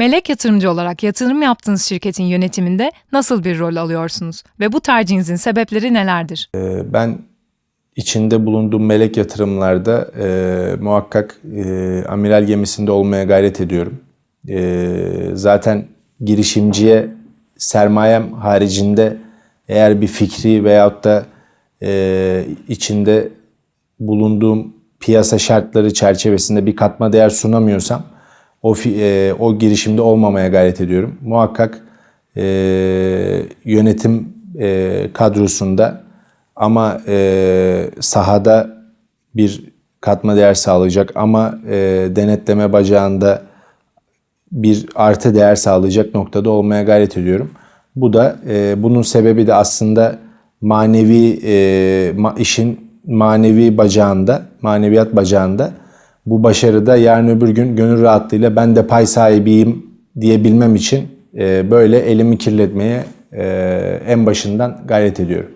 Melek yatırımcı olarak yatırım yaptığınız şirketin yönetiminde nasıl bir rol alıyorsunuz ve bu tercihinizin sebepleri nelerdir? Ee, Ben içinde bulunduğum melek yatırımlarda e, muhakkak e, amiral gemisinde olmaya gayret ediyorum. E, zaten girişimciye sermayem haricinde eğer bir fikri veyahut da e, içinde bulunduğum piyasa şartları çerçevesinde bir katma değer sunamıyorsam o e, o girişimde olmamaya gayret ediyorum. Muhakkak e, yönetim e, kadrosunda ama e, sahada bir katma değer sağlayacak ama e, denetleme bacağında bir artı değer sağlayacak noktada olmaya gayret ediyorum. Bu da e, bunun sebebi de aslında manevi e, ma- işin manevi bacağında, maneviyat bacağında bu başarıda yarın öbür gün gönül rahatlığıyla ben de pay sahibiyim diyebilmem için e, böyle elimi kirletmeye e, en başından gayret ediyorum.